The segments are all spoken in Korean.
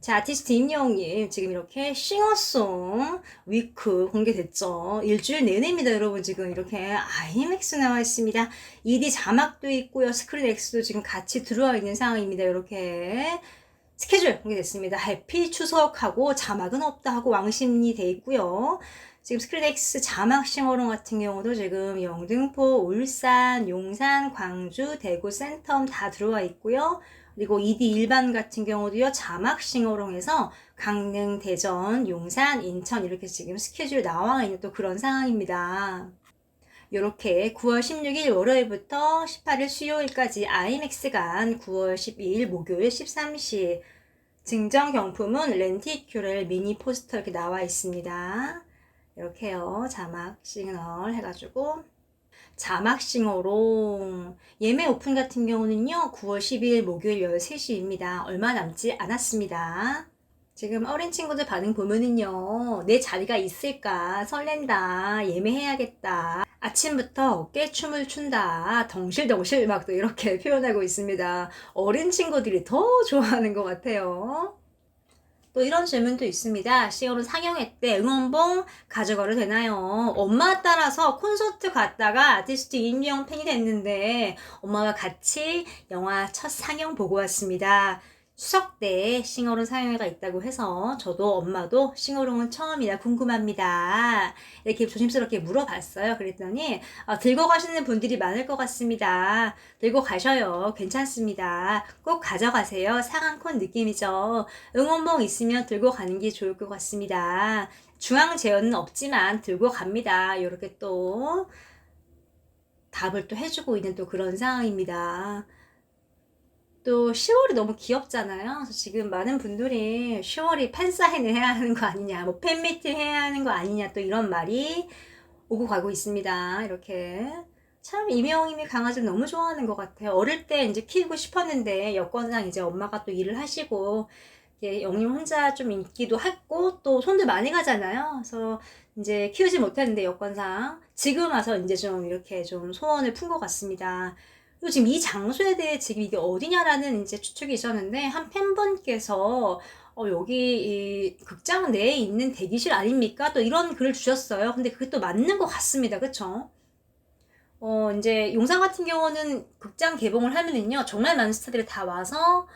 자, 아티스트 임영웅님, 지금 이렇게 싱어송 위크 공개됐죠. 일주일 내내입니다, 여러분. 지금 이렇게 아이맥스 나와 있습니다. ED 자막도 있고요. 스크린 X도 지금 같이 들어와 있는 상황입니다. 이렇게. 스케줄 공개됐습니다. 해피 추석하고 자막은 없다 하고 왕심리 돼 있고요. 지금 스크린 X 자막 싱어롱 같은 경우도 지금 영등포, 울산, 용산, 광주, 대구, 센텀 다 들어와 있고요. 그리고 ED 일반 같은 경우도요, 자막 싱어롱에서 강릉, 대전, 용산, 인천 이렇게 지금 스케줄 나와 있는 또 그런 상황입니다. 이렇게 9월 16일 월요일부터 18일 수요일까지 아이맥스 간 9월 12일 목요일 13시 증정 경품은 렌티큐렐 미니 포스터 이렇게 나와 있습니다. 이렇게요. 자막 시그널 해가지고 자막싱어로. 예매 오픈 같은 경우는요 9월 12일 목요일 13시입니다. 얼마 남지 않았습니다. 지금 어린 친구들 반응 보면은요 내 자리가 있을까? 설렌다. 예매해야겠다. 아침부터 어깨춤을 춘다. 덩실덩실 막 또 이렇게 표현하고 있습니다. 어린 친구들이 더 좋아하는 것 같아요 또 이런 질문도 있습니다. 시어로 상영회 때 응원봉 가져가도 되나요? 엄마 따라서 콘서트 갔다가 아티스트 임영 팬이 됐는데 엄마와 같이 영화 첫 상영 보고 왔습니다. 추석 때 싱어롱 사용회가 있다고 해서 저도 엄마도 싱어롱은 처음이라 궁금합니다. 이렇게 조심스럽게 물어봤어요. 그랬더니 어, 들고 가시는 분들이 많을 것 같습니다. 들고 가셔요. 괜찮습니다. 꼭 가져가세요. 상한콘 느낌이죠. 응원봉 있으면 들고 가는 게 좋을 것 같습니다. 중앙 제어는 없지만 들고 갑니다. 이렇게 또 답을 또 해주고 있는 또 그런 상황입니다. 또 10월이 너무 귀엽잖아요. 그래서 지금 많은 분들이 10월이 팬사인을 해야 하는 거 아니냐, 뭐 팬미팅 해야 하는 거 아니냐, 또 이런 말이 오고 가고 있습니다. 이렇게. 참 이명님이 강아지를 너무 좋아하는 것 같아요. 어릴 때 이제 키우고 싶었는데 여건상 이제 엄마가 또 일을 하시고 예, 영님 혼자 좀 있기도 했고 또 손들 많이 가잖아요. 그래서 이제 키우지 못했는데 여건상 지금 와서 이제 좀 이렇게 좀 소원을 푼 것 같습니다. 그리고 지금 이 장소에 대해 지금 이게 어디냐라는 이제 추측이 있었는데 한 팬분께서 어, 여기 이 극장 내에 있는 대기실 아닙니까? 또 이런 글을 주셨어요. 근데 그게 또 맞는 것 같습니다. 그쵸? 어, 이제 용산 같은 경우는 극장 개봉을 하면은요, 정말 많은 스타들이 다 와서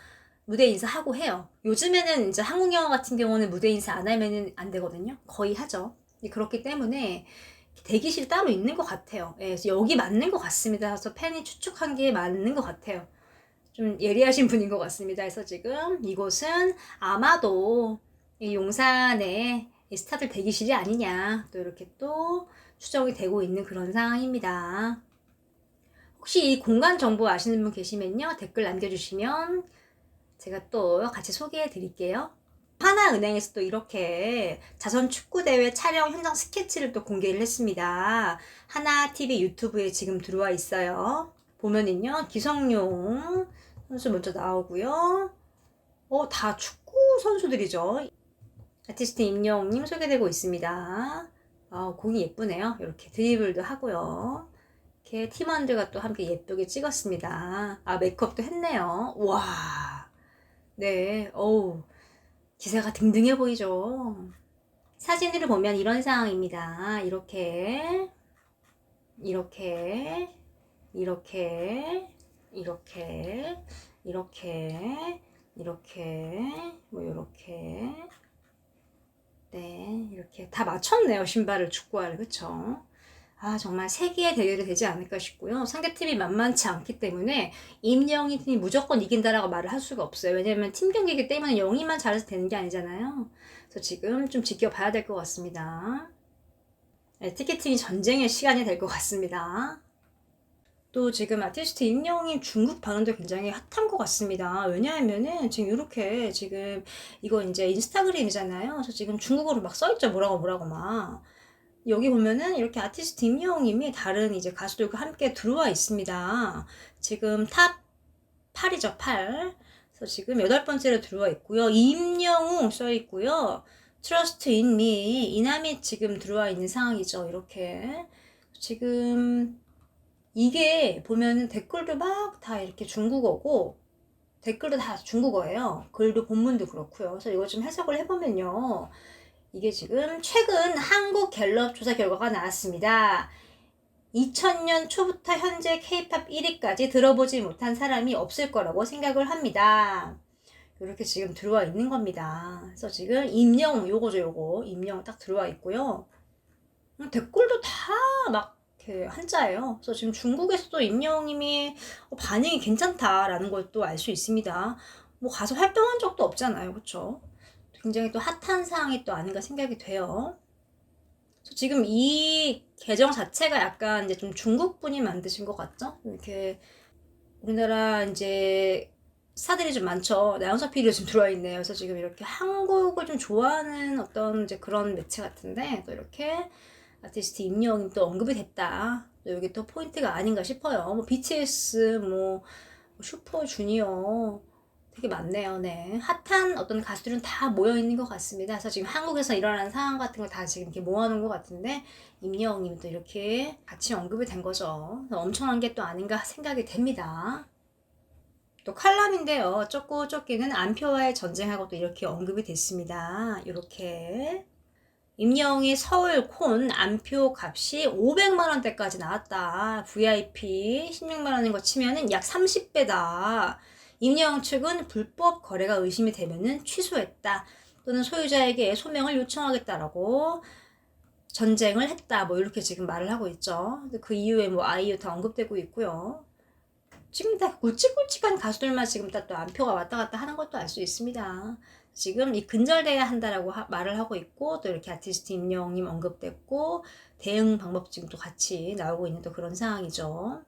무대 인사하고 해요. 요즘에는 이제 한국 영화 같은 경우는 무대 인사 안 하면은 안 되거든요. 거의 하죠. 그렇기 때문에 대기실 따로 있는 것 같아요. 예, 여기 맞는 것 같습니다. 그래서 팬이 추측한 게 맞는 것 같아요. 좀 예리하신 분인 것 같습니다. 그래서 지금 이곳은 아마도 이 용산의 이 스타들 대기실이 아니냐 또 이렇게 또 추정이 되고 있는 그런 상황입니다. 혹시 이 공간 정보 아시는 분 계시면요 댓글 남겨주시면 제가 또 같이 소개해 드릴게요. 하나은행에서 또 이렇게 자선 축구대회 촬영 현장 스케치를 또 공개를 했습니다. 하나TV 유튜브에 지금 들어와 있어요. 보면은요, 기성용 선수 먼저 나오고요. 어, 다 축구 선수들이죠. 아티스트 임영웅님 소개되고 있습니다. 아, 공이 예쁘네요. 이렇게 드리블도 하고요. 이렇게 팀원들과 또 함께 예쁘게 찍었습니다. 아, 메이크업도 했네요. 와. 네, 어우. 기세가 등등해 보이죠. 사진을 보면 이런 상황입니다. 이렇게, 이렇게, 이렇게, 이렇게, 이렇게, 이렇게, 뭐, 이렇게. 네, 이렇게 다 맞췄네요. 신발을 축구화를. 그쵸? 아, 정말 세기의 대결이 되지 않을까 싶고요. 상대팀이 만만치 않기 때문에 임영희 팀이 무조건 이긴다라고 말을 할 수가 없어요. 왜냐면 팀 경기이기 때문에 영희만 잘해서 되는 게 아니잖아요. 그래서 지금 좀 지켜봐야 될 것 같습니다. 네, 티켓팅이 전쟁의 시간이 될 것 같습니다. 또 지금 아티스트 임영희 중국 반응도 굉장히 핫한 것 같습니다. 왜냐하면은 지금 이렇게 지금 이거 이제 인스타그램이잖아요. 그래서 지금 중국어로 막 써있죠. 뭐라고 뭐라고 막. 여기 보면은 이렇게 아티스트 임영웅님이 다른 이제 가수들과 함께 들어와 있습니다. 지금 탑 8이죠, 8. 그래서 지금 여덟 번째로 들어와 있고요. 임영웅 써 있고요. 트러스트 인미 이남이 지금 들어와 있는 상황이죠. 이렇게 지금 이게 보면은 댓글도 막 다 이렇게 중국어고 댓글도 다 중국어예요. 글도 본문도 그렇고요. 그래서 이거 좀 해석을 해보면요. 이게 지금 최근 한국 갤럽 조사 결과가 나왔습니다. 2000년 초부터 현재 K-팝 1위까지 들어보지 못한 사람이 없을 거라고 생각을 합니다. 이렇게 지금 들어와 있는 겁니다. 그래서 지금 임영 요거죠 요거 임영 딱 들어와 있고요. 음, 댓글도 다 막 이렇게 한자예요. 그래서 지금 중국에서도 임영님이 반응이 괜찮다라는 걸 또 알 수 있습니다. 뭐 가서 활동한 적도 없잖아요, 그렇죠? 굉장히 또 핫한 사항이 또 아닌가 생각이 돼요. 지금 이 계정 자체가 약간 이제 좀 중국 분이 만드신 것 같죠? 이렇게 우리나라 이제 스타들이 좀 많죠. 나영석피디도 좀 들어와 있네요. 그래서 지금 이렇게 한국을 좀 좋아하는 어떤 이제 그런 매체 같은데 또 이렇게 아티스트 임영임 또 언급이 됐다. 또 여기 또 포인트가 아닌가 싶어요. 뭐 BTS, 뭐 슈퍼주니어 되게 많네요. 네. 핫한 어떤 가수들은 다 모여 있는 것 같습니다. 그래서 지금 한국에서 일어나는 상황 같은 걸 다 지금 이렇게 모아놓은 것 같은데 임영님 또 이렇게 같이 언급이 된 거죠. 엄청난 게 또 아닌가 생각이 됩니다. 또 칼럼인데요. 쫓고 쫓기는 안표와의 전쟁하고 또 이렇게 언급이 됐습니다. 이렇게 임영웅의 서울 콘 안표 값이 500만 원대까지 나왔다. VIP 16만 원인 거 치면은 약 30배다. 임영웅 측은 불법 거래가 의심이 되면은 취소했다. 또는 소유자에게 소명을 요청하겠다라고 전쟁을 했다. 뭐 이렇게 지금 말을 하고 있죠. 그 이후에 뭐 아이유 다 언급되고 있고요. 지금 다 굵직굵직한 가수들만 지금 다 또 안표가 왔다 갔다 하는 것도 알 수 있습니다. 지금 이 근절돼야 한다라고 하, 말을 하고 있고 또 이렇게 아티스트 임영님 언급됐고 대응 방법 지금 또 같이 나오고 있는 또 그런 상황이죠.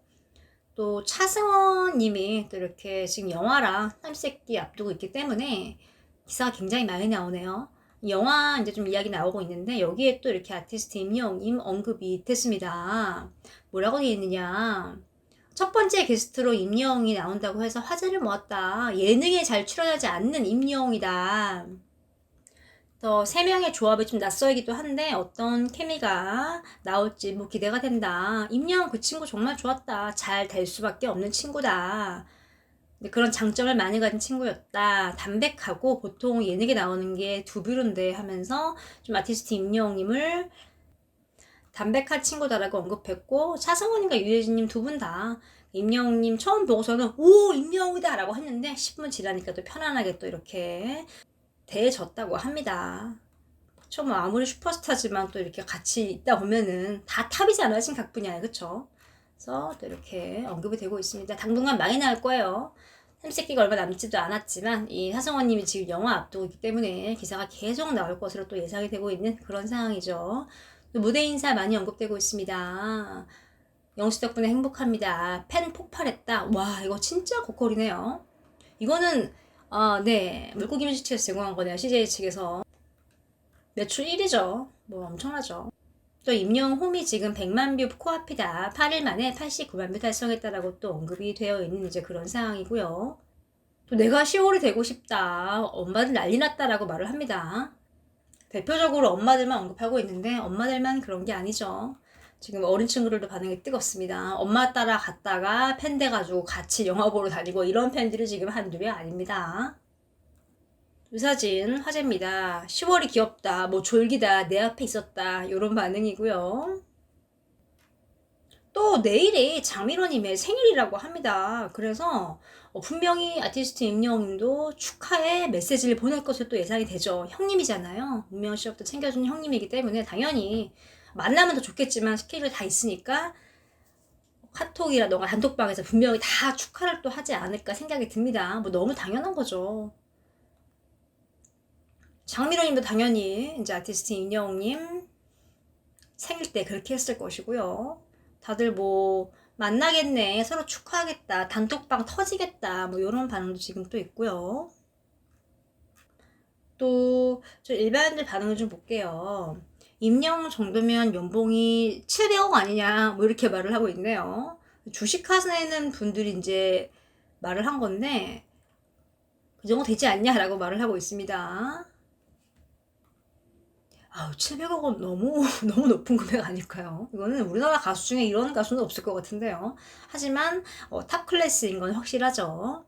또 차승원 님이 또 이렇게 지금 영화랑 삼시세끼 앞두고 있기 때문에 기사가 굉장히 많이 나오네요. 영화 이제 좀 이야기 나오고 있는데 여기에 또 이렇게 아티스트 임영님 언급이 됐습니다. 뭐라고 되어 있느냐. 첫 번째 게스트로 임영웅이 나온다고 해서 화제를 모았다. 예능에 잘 출연하지 않는 임영웅이다. 또세 명의 조합이 좀 낯설기도 한데 어떤 케미가 나올지 뭐 기대가 된다. 임영웅 그 친구 정말 좋았다. 잘 될 수밖에 없는 친구다. 그런 장점을 많이 가진 친구였다. 담백하고 보통 예능에 나오는 게 두비로인데 하면서 좀 아티스트 임영웅님을 담백한 친구다라고 언급했고 차승원님과 유혜진님 두 분 다 임영웅님 처음 보고서는 오 임영웅이다 라고 했는데 10분 지나니까 또 편안하게 또 이렇게 대해졌다고 합니다. 처음 아무리 슈퍼스타지만 또 이렇게 같이 있다 보면은 다 탑이잖아요 신각 분야에 그쵸? 그래서 또 이렇게 언급이 되고 있습니다. 당분간 많이 나올 거예요. 햄새끼가 얼마 남지도 않았지만 이 하성원님이 지금 영화 앞두고 있기 때문에 기사가 계속 나올 것으로 또 예상이 되고 있는 그런 상황이죠. 무대 인사 많이 언급되고 있습니다. 영씨 덕분에 행복합니다. 팬 폭발했다. 와 이거 진짜 고퀄이네요. 이거는 어, 네 물고기 뮤직 측에서 제공한 거네요. CJ 측에서 매출 1위죠. 뭐 엄청나죠. 또 임영 홈이 지금 100만 뷰 코앞이다. 8일 만에 89만 뷰 달성했다라고 또 언급이 되어 있는 이제 그런 상황이고요. 또 내가 10월이 되고 싶다. 엄마들 난리 났다라고 말을 합니다. 대표적으로 엄마들만 언급하고 있는데 엄마들만 그런 게 아니죠. 지금 어린 친구들도 반응이 뜨겁습니다. 엄마 따라 갔다가 팬 돼가지고 같이 영화 보러 다니고 이런 팬들이 지금 한둘이 아닙니다. 이 사진 화제입니다. 10월이 귀엽다, 뭐 졸기다, 내 앞에 있었다 이런 반응이고요. 또 내일이 장미로님의 생일이라고 합니다. 그래서 어, 분명히 아티스트 임영웅도 축하의 메시지를 보낼 것으로 또 예상이 되죠. 형님이잖아요. 문명 씨부터 챙겨주는 형님이기 때문에 당연히 만나면 더 좋겠지만 스케줄이 다 있으니까 카톡이라던가 단톡방에서 분명히 다 축하를 또 하지 않을까 생각이 듭니다. 뭐 너무 당연한 거죠. 장미로님도 당연히 이제 아티스트 임영웅님 생일 때 그렇게 했을 것이고요. 다들 뭐 만나겠네, 서로 축하하겠다, 단톡방 터지겠다, 뭐 이런 반응도 지금 또 있고요. 또저 일반인들 반응을 좀 볼게요. 임영 정도면 연봉이 700억 아니냐, 뭐 이렇게 말을 하고 있네요. 주식하시는 분들이 이제 말을 한 건데 그 정도 되지 않냐라고 말을 하고 있습니다. 아우 700억은 너무 너무 높은 금액 아닐까요? 이거는 우리나라 가수 중에 이런 가수는 없을 것 같은데요. 하지만 어, 탑 클래스인 건 확실하죠.